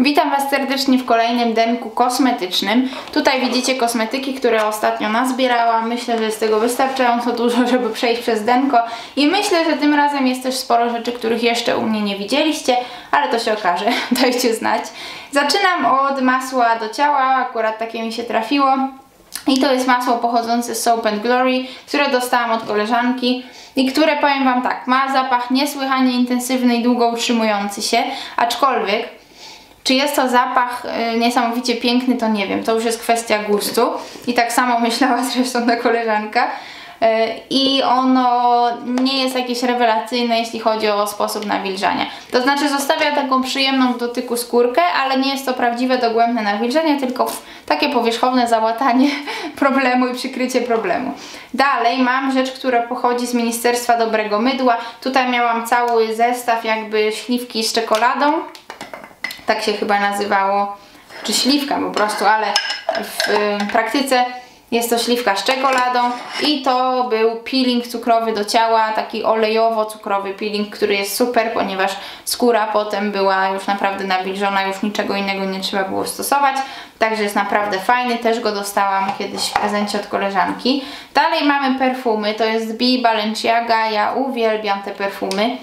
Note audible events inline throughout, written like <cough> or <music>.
Witam Was serdecznie w kolejnym denku kosmetycznym. Tutaj widzicie kosmetyki, które ostatnio nazbierałam. Myślę, że jest tego wystarczająco dużo, żeby przejść przez denko. I myślę, że tym razem jest też sporo rzeczy, których jeszcze u mnie nie widzieliście, ale to się okaże, <laughs> dajcie znać. Zaczynam od masła do ciała, akurat takie mi się trafiło. I to jest masło pochodzące z Soap and Glory, które dostałam od koleżanki i które powiem Wam tak, ma zapach niesłychanie intensywny i długo utrzymujący się, aczkolwiek czy jest to zapach y, niesamowicie piękny, to nie wiem. To już jest kwestia gustu. I tak samo <laughs> myślała zresztą ta koleżanka. Y, I ono nie jest jakieś rewelacyjne, jeśli chodzi o sposób nawilżania. To znaczy zostawia taką przyjemną w dotyku skórkę, ale nie jest to prawdziwe dogłębne nawilżenie, tylko takie powierzchowne załatanie <laughs> problemu i przykrycie problemu. Dalej mam rzecz, która pochodzi z Ministerstwa Dobrego Mydła. Tutaj miałam cały zestaw jakby śliwki z czekoladą tak się chyba nazywało, czy śliwka po prostu, ale w y, praktyce jest to śliwka z czekoladą i to był peeling cukrowy do ciała, taki olejowo-cukrowy peeling, który jest super, ponieważ skóra potem była już naprawdę nawilżona, już niczego innego nie trzeba było stosować, także jest naprawdę fajny, też go dostałam kiedyś w prezencie od koleżanki. Dalej mamy perfumy, to jest B Balenciaga, ja uwielbiam te perfumy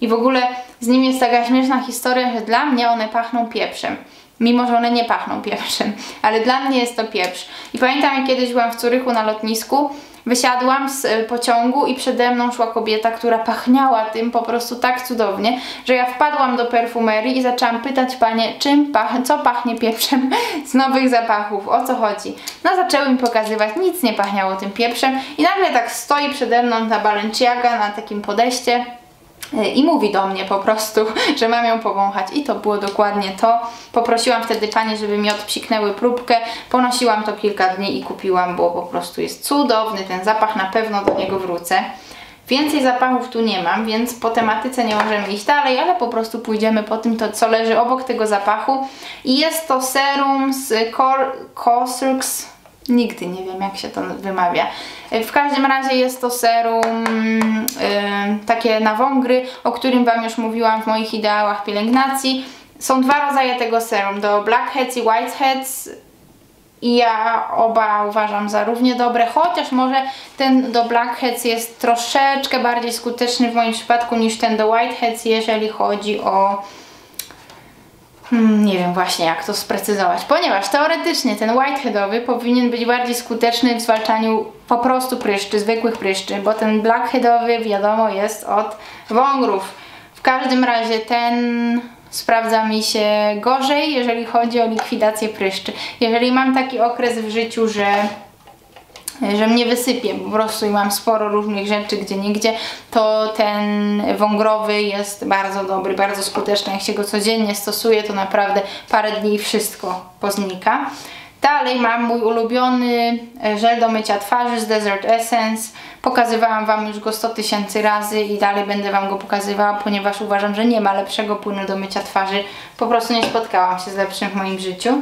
i w ogóle z nim jest taka śmieszna historia, że dla mnie one pachną pieprzem. Mimo, że one nie pachną pieprzem, ale dla mnie jest to pieprz. I pamiętam, jak kiedyś byłam w Curychu na lotnisku, wysiadłam z e, pociągu i przede mną szła kobieta, która pachniała tym po prostu tak cudownie, że ja wpadłam do perfumerii i zaczęłam pytać panie, czym pach co pachnie pieprzem <laughs> z nowych zapachów, o co chodzi. No zaczęły mi pokazywać, nic nie pachniało tym pieprzem i nagle tak stoi przede mną ta Balenciaga na takim podejście i mówi do mnie po prostu, <laughs> że mam ją powąchać i to było dokładnie to. Poprosiłam wtedy panie, żeby mi odpsiknęły próbkę, ponosiłam to kilka dni i kupiłam, bo po prostu jest cudowny ten zapach, na pewno do niego wrócę. Więcej zapachów tu nie mam, więc po tematyce nie możemy iść dalej, ale po prostu pójdziemy po tym, to, co leży obok tego zapachu. I jest to serum z Cor Cosrx Nigdy nie wiem, jak się to wymawia. W każdym razie jest to serum yy, takie na wągry, o którym Wam już mówiłam w moich ideałach pielęgnacji. Są dwa rodzaje tego serum, do blackheads i whiteheads. I ja oba uważam za równie dobre, chociaż może ten do blackheads jest troszeczkę bardziej skuteczny w moim przypadku niż ten do whiteheads, jeżeli chodzi o Hmm, nie wiem właśnie jak to sprecyzować, ponieważ teoretycznie ten whiteheadowy powinien być bardziej skuteczny w zwalczaniu po prostu pryszczy, zwykłych pryszczy, bo ten blackheadowy wiadomo jest od wągrów. W każdym razie ten sprawdza mi się gorzej, jeżeli chodzi o likwidację pryszczy. Jeżeli mam taki okres w życiu, że że mnie wysypie po prostu i mam sporo różnych rzeczy gdzie nigdzie, to ten wągrowy jest bardzo dobry, bardzo skuteczny. Jak się go codziennie stosuje, to naprawdę parę dni wszystko poznika. Dalej mam mój ulubiony e, żel do mycia twarzy z Desert Essence. Pokazywałam Wam już go 100 tysięcy razy i dalej będę Wam go pokazywała, ponieważ uważam, że nie ma lepszego płynu do mycia twarzy. Po prostu nie spotkałam się z lepszym w moim życiu.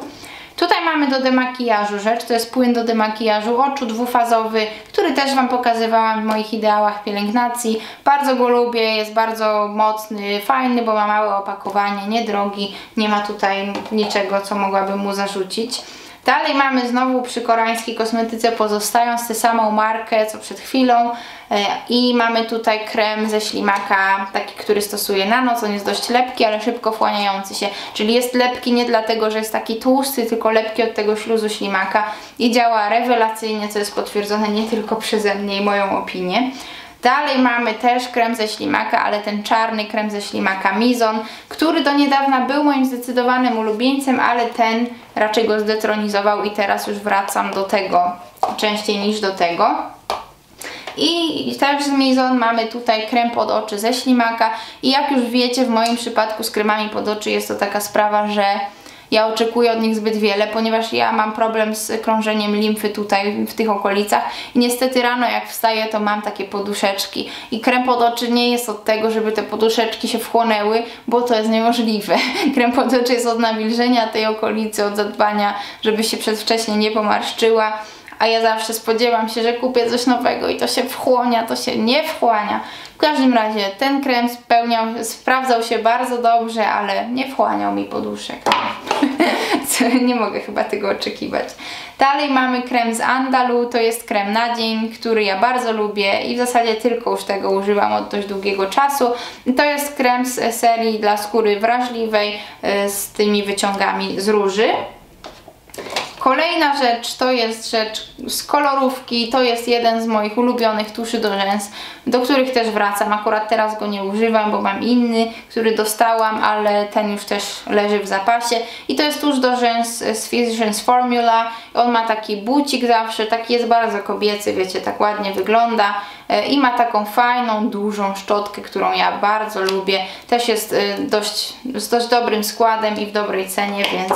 Tutaj mamy do demakijażu rzecz, to jest płyn do demakijażu oczu dwufazowy, który też Wam pokazywałam w moich ideałach pielęgnacji. Bardzo go lubię, jest bardzo mocny, fajny, bo ma małe opakowanie, niedrogi, nie ma tutaj niczego, co mogłabym mu zarzucić. Dalej mamy znowu przy koreańskiej kosmetyce pozostając tę samą markę co przed chwilą. E, i mamy tutaj krem ze ślimaka, taki, który stosuję na noc, on jest dość lepki, ale szybko wchłaniający się, czyli jest lepki nie dlatego, że jest taki tłusty, tylko lepki od tego śluzu ślimaka. I działa rewelacyjnie, co jest potwierdzone nie tylko przeze mnie i moją opinię. Dalej mamy też krem ze ślimaka, ale ten czarny krem ze ślimaka Mizon, który do niedawna był moim zdecydowanym ulubieńcem, ale ten raczej go zdetronizował i teraz już wracam do tego częściej niż do tego. I też z Mizon mamy tutaj krem pod oczy ze ślimaka i jak już wiecie w moim przypadku z kremami pod oczy jest to taka sprawa, że ja oczekuję od nich zbyt wiele, ponieważ ja mam problem z krążeniem limfy tutaj w tych okolicach. I niestety rano jak wstaję to mam takie poduszeczki. I krem pod oczy nie jest od tego, żeby te poduszeczki się wchłonęły, bo to jest niemożliwe. <laughs> Krem pod oczy jest od nawilżenia tej okolicy, od zadbania, żeby się przedwcześnie nie pomarszczyła a ja zawsze spodziewam się, że kupię coś nowego i to się wchłonia, to się nie wchłania. W każdym razie ten krem spełniał, sprawdzał się bardzo dobrze, ale nie wchłaniał mi poduszek. <laughs> nie mogę chyba tego oczekiwać. Dalej mamy krem z Andalu, to jest krem na dzień, który ja bardzo lubię i w zasadzie tylko już tego używam od dość długiego czasu. To jest krem z serii dla skóry wrażliwej y, z tymi wyciągami z róży. Kolejna rzecz to jest rzecz z kolorówki, to jest jeden z moich ulubionych tuszy do rzęs, do których też wracam. Akurat teraz go nie używam, bo mam inny, który dostałam, ale ten już też leży w zapasie. I to jest tusz do rzęs z Physicians Formula. On ma taki bucik zawsze, taki jest bardzo kobiecy, wiecie, tak ładnie wygląda e, i ma taką fajną, dużą szczotkę, którą ja bardzo lubię. Też jest e, dość, z dość dobrym składem i w dobrej cenie, więc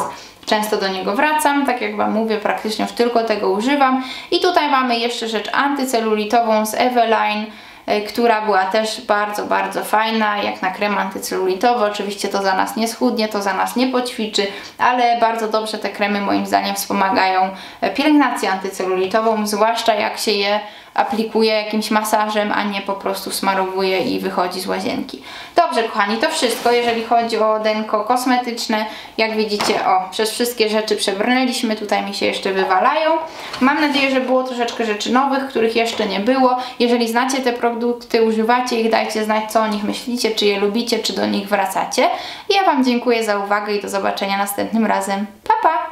często do niego wracam, tak jak Wam mówię, praktycznie już tylko tego używam. I tutaj mamy jeszcze rzecz antycelulitową z Eveline, e, która była też bardzo, bardzo fajna, jak na krem antycelulitowy. Oczywiście to za nas nie schudnie, to za nas nie poćwiczy, ale bardzo dobrze te kremy moim zdaniem wspomagają e, pielęgnację antycelulitową, zwłaszcza jak się je aplikuje jakimś masażem, a nie po prostu smarowuje i wychodzi z łazienki. Dobrze, kochani, to wszystko, jeżeli chodzi o denko kosmetyczne. Jak widzicie, o, przez wszystkie rzeczy przebrnęliśmy, tutaj mi się jeszcze wywalają. Mam nadzieję, że było troszeczkę rzeczy nowych, których jeszcze nie było. Jeżeli znacie te produkty, używacie ich, dajcie znać, co o nich myślicie, czy je lubicie, czy do nich wracacie. Ja Wam dziękuję za uwagę i do zobaczenia następnym razem. Pa, pa!